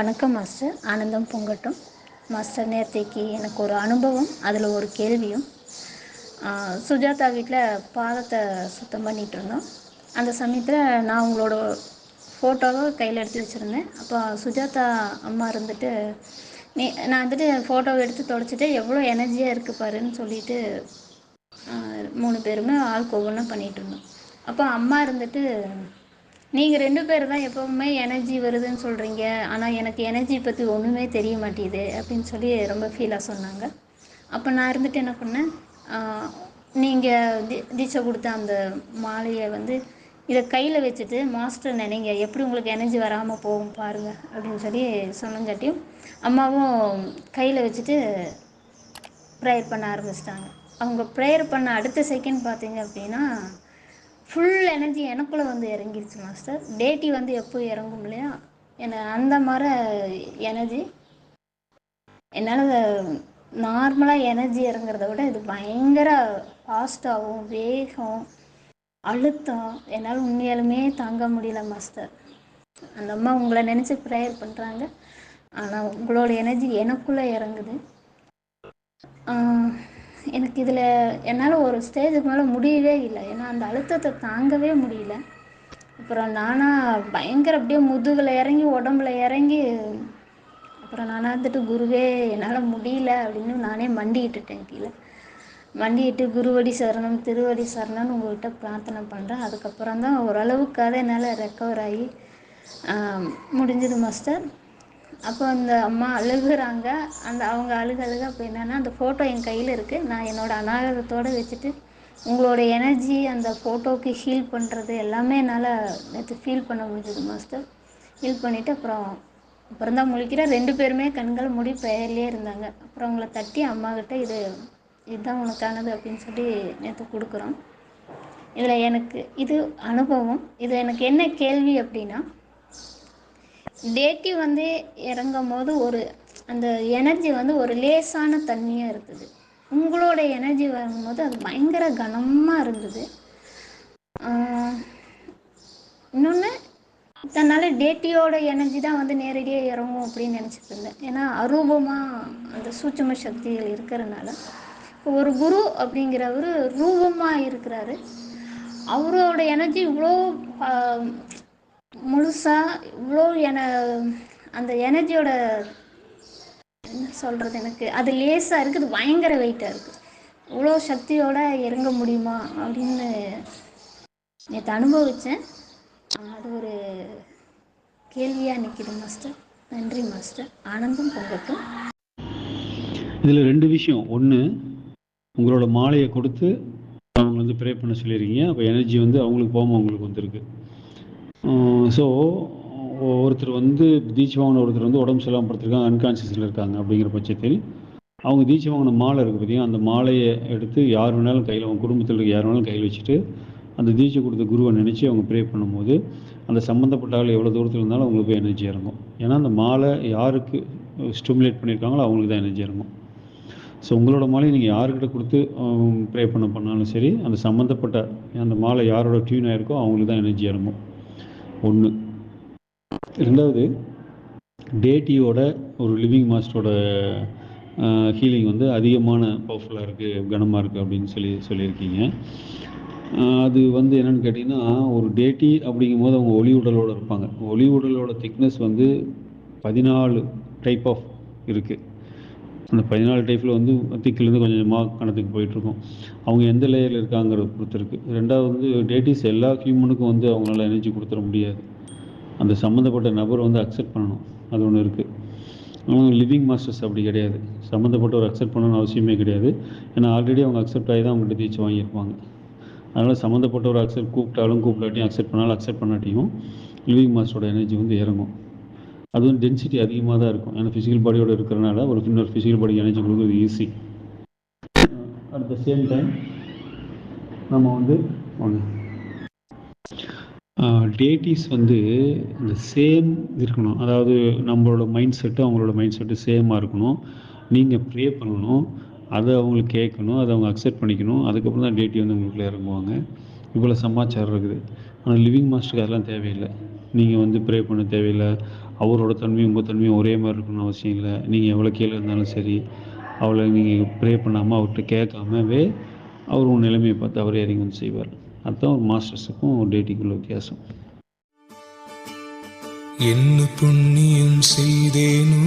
வணக்கம் மாஸ்டர். ஆனந்தம் பொங்கட்டும். மாஸ்டர் நேர்த்தைக்கு எனக்கு ஒரு அனுபவம் அதில் ஒரு கேள்வியும். சுஜாதா வீட்டில் பாதத்தை சுத்தம் பண்ணிகிட்டு இருந்தோம் அந்த சமயத்தில் நான் உங்களோட ஃபோட்டோவை கையில் எடுத்து வச்சுருந்தேன். அப்போ சுஜாதா அம்மா இருந்துட்டு நீ நான் வந்துட்டு ஃபோட்டோவை எடுத்து தொடச்சிட்டு எவ்வளோ எனர்ஜியாக இருக்குது பாருன்னு சொல்லிட்டு மூணு பேருமே ஆளுக்கு ஒவ்வொன்றும் பண்ணிகிட்டு இருந்தோம் அப்போ அம்மா இருந்துட்டு நீங்கள் ரெண்டு பேர் தான் எப்போவுமே எனர்ஜி வருதுன்னு சொல்கிறீங்க ஆனால் எனக்கு எனர்ஜி பற்றி ஒன்றுமே தெரிய மாட்டேங்குது அப்படின்னு சொல்லி ரொம்ப ஃபீலாக சொன்னாங்க. அப்போ நான் இருந்துட்டு என்ன பண்ணேன்? நீங்கள் தி தீட்சை கொடுத்த அந்த மாலையை வந்து இதை கையில் வச்சுட்டு மாஸ்டர் நினைங்க எப்படி உங்களுக்கு எனர்ஜி வராமல் போகும் பாருங்கள் அப்படின்னு சொல்லி சொன்னங்காட்டியும் அம்மாவும் கையில் வச்சுட்டு ப்ரேயர் பண்ண ஆரம்பிச்சிட்டாங்க. அவங்க ப்ரேயர் பண்ண அடுத்த செகண்ட் பார்த்தீங்க அப்படின்னா ஃபுல் எனர்ஜி எனக்குள்ளே வந்து இறங்கிருச்சு மாஸ்டர் டேட்டி வந்து எப்போ இறங்கும் இல்லையா? என்ன அந்த மாதிரி எனர்ஜி என்னால் நார்மலாக எனர்ஜி இறங்குறத விட இது பயங்கர ஃபாஸ்ட்டாகவும் வேகம் அழுத்தம். என்னால் உண்மையாலுமே தாங்க முடியல மாஸ்டர் அந்த அம்மா உங்களை நினச்சி ப்ரேயர் பண்ணுறாங்க ஆனால் உங்களோட எனர்ஜி எனக்குள்ளே இறங்குது. எனக்கு இதில் என்னால் ஒரு ஸ்டேஜுக்கு மேலே முடியவே இல்லை. ஏன்னா அந்த அழுத்தத்தை தாங்கவே முடியல. அப்புறம் நானாக பயங்கர அப்படியே முதுகில் இறங்கி உடம்புல இறங்கி அப்புறம் நானாக இருந்துட்டு குருவே என்னால் முடியல அப்படின்னு நானே மண்டிக்கிட்டுட்டேன் கீழே. மண்டிட்டு குருவடி சரணம் திருவடி சரணம்னு உங்கள்கிட்ட பிரார்த்தனை பண்ணுறேன் அதுக்கப்புறம் தான் ஓரளவுக்காக என்னால் ரெக்கவர் ஆகி முடிஞ்சது மாஸ்டர் அப்போ அந்த அம்மா அழுகுறாங்க. அந்த அவங்க அழுக அழுக அப்போ என்னென்னா அந்த ஃபோட்டோ என் கையில் இருக்குது நான் என்னோட அநாகதத்தோடு வச்சுட்டு உங்களோட எனர்ஜி அந்த ஃபோட்டோவுக்கு ஹீல் பண்ணுறது எல்லாமே என்னால் நேற்று ஃபீல் பண்ண முடிஞ்சது மாஸ்டர் ஹீல் பண்ணிவிட்டு அப்புறம் அப்புறம் தான் முழிக்கிற ரெண்டு பேருமே கண்கள் மூடி பெயர்லேயே இருந்தாங்க. அப்புறம் அவங்கள தட்டி அம்மாக்கிட்ட இது இதுதான் உனக்கானது அப்படின்னு சொல்லி நேற்று கொடுக்குறோம். இதில் எனக்கு இது அனுபவம். இது எனக்கு என்ன கேள்வி அப்படின்னா டேட்டி வந்து இறங்கும் போது ஒரு அந்த எனர்ஜி வந்து ஒரு லேசான தன்மையாக இருக்குது. உங்களோட எனர்ஜி வரும்போது அது பயங்கர கனமாக இருந்தது. இன்னொன்று தன்னால் டேட்டியோட எனர்ஜி தான் வந்து நேரடியாக இறங்கும் அப்படின்னு நினச்சிட்டு இருந்தேன். ஏன்னா அரூபமாக அந்த சூட்சும சக்திகள் இருக்கிறனால. ஒரு குரு அப்படிங்கிறவர் ரூபமாக இருக்கிறாரு. அவரோட எனர்ஜி இவ்வளோ முழுசாக இவ்வளோ என அந்த எனர்ஜியோட என்ன சொல்கிறது எனக்கு? அது லேசாக இருக்குது பயங்கர வெயிட்டாக இருக்குது இவ்வளோ சக்தியோட இறங்க முடியுமா அப்படின்னு நேற்று அனுபவித்தேன் அது ஒரு கேள்வியாக நிற்கிது மாஸ்டர். நன்றி மாஸ்டர். ஆனந்தம் பொங்கட்டும். இதில் ரெண்டு விஷயம். ஒன்று உங்களோட மாலையை கொடுத்து அவங்க வந்து ப்ரே பண்ண சொல்லியிருக்கீங்க. அப்போ எனர்ஜி வந்து அவங்களுக்கு போகாமல் உங்களுக்கு வந்திருக்கு. ஸோ ஒருத்தர் வந்து தீட்சை வாங்கின ஒருத்தர் வந்து உடம்பு சரியில்லாமல் படுத்திருக்காங்க அன்கான்சியஸில் இருக்காங்க அப்படிங்கிற பட்சத்தில் அவங்க தீட்சை வாங்கின மாலை இருக்குது பார்த்தீங்கன்னா அந்த மாலையை எடுத்து யார் வேணாலும் கையில் அவங்க குடும்பத்தில் இருக்க யார் வேணாலும் கையில் வச்சுட்டு அந்த தீட்சை கொடுத்த குருவை நினச்சி அவங்க ப்ரே பண்ணும்போது அந்த சம்மந்தப்பட்ட ஆள் எவ்வளோ தூரத்தில் இருந்தாலும் அவங்களுக்கு போய் எனர்ஜி இறங்கும். ஏன்னா அந்த மாலை யாருக்கு ஸ்டிமுலேட் பண்ணியிருக்காங்களோ அவங்களுக்கு தான் எனர்ஜி இறங்கும். ஸோ உங்களோட மாலையை நீங்கள் யாருக்கிட்ட கொடுத்து ப்ரே பண்ண பண்ணாலும் சரி அந்த சம்மந்தப்பட்ட அந்த மாலை யாரோட டியூன் ஆயிருக்கோ அவங்களுக்கு தான் எனர்ஜி இறங்கும். ஒன்று ரெண்டாவது டேட்டியோட ஒரு லிவிங் மாஸ்டரோட ஹீலிங் வந்து அதிகமான பவர்ஃபுல்லாக இருக்குது கனமாக இருக்குது அப்படின்னு சொல்லி சொல்லியிருக்கீங்க. அது வந்து என்னென்னு கேட்டிங்கன்னா ஒரு டேட்டி அப்படிங்கும் போது அவங்க ஒளி உடலோடு இருப்பாங்க. ஒளி உடலோட திக்னஸ் வந்து பதினாலு டைப் ஆஃப் இருக்குது அந்த பதினாலு டைப்பில் வந்து திக்கிலேருந்து கொஞ்சம் கொஞ்சமாக கணத்துக்கு போயிட்டுருக்கும். அவங்க எந்த லேயரில் இருக்காங்கிறத பொறுத்திருக்கு. ரெண்டாவது வந்து டேட்டிஸ் எல்லா ஹியூமனுக்கும் வந்து அவங்களால எனர்ஜி கொடுத்துட முடியாது. அந்த சம்மந்தப்பட்ட நபர் வந்து அக்செப்ட் பண்ணணும். அது ஒன்று இருக்குது ஆனால் லிவிங் மாஸ்டர்ஸ் அப்படி கிடையாது. சம்மந்தப்பட்டவர் அக்செப்ட் பண்ணணும்னு அவசியமே கிடையாது. ஏன்னா ஆல்ரெடி அவங்க அக்செப்ட் ஆகி தான் அவங்கள்ட்ட தீச்சு வாங்கியிருப்பாங்க. அதனால் சம்மந்தப்பட்டவர் அக்செப்ட் கூப்பிட்டாலும் கூப்பிடாட்டியும் அக்செப்ட் பண்ணாலும் அக்செப்ட் பண்ணாட்டியும் லிவிங் மாஸ்டரோட எனர்ஜி வந்து இறங்கும். அது வந்து டென்சிட்டி அதிகமாக தான் இருக்கும். ஏன்னா ஃபிசிக்கல் பாடியோட இருக்கிறனால ஒரு இன்னொரு ஃபிசிக்கல் பாடி எனர்ஜி கொடுக்குறது easy at the same time நம்ம வந்து டேட்டிஸ் வந்து இந்த சேம் இருக்கணும். அதாவது நம்மளோட மைண்ட் செட்டு அவங்களோட மைண்ட் செட்டு சேமாக இருக்கணும். நீங்கள் ப்ரே பண்ணணும். அதை அவங்களுக்கு கேட்கணும். அதை அவங்க அக்செப்ட் பண்ணிக்கணும். அதுக்கப்புறம் தான் டேட்டி வந்து உங்களுக்குள்ளே இறங்குவாங்க. இவ்வளோ சமாச்சாரம் இருக்குது. ஆனால் லிவிங் மாஸ்டருக்கு அதெல்லாம் தேவையில்லை. நீங்கள் வந்து ப்ரே பண்ண தேவையில்லை. அவரோட தன்மையும் உங்கள் தன்மையும் ஒரே மாதிரி இருக்கணும்னு அவசியம் இல்லை. நீங்கள் எவ்வளோ கீழே இருந்தாலும் சரி அவளை நீங்கள் ப்ரே பண்ணாமல் அவர்கிட்ட கேட்காமவே அவர் உன் நிலைமையை பார்த்து அவரே இறங்கி வந்து செய்வார். அதுதான் ஒரு மாஸ்டர்ஸுக்கும் ஒரு டேட்டிக்குள்ள வித்தியாசம். என்ன புண்ணியம் செய்தேனோ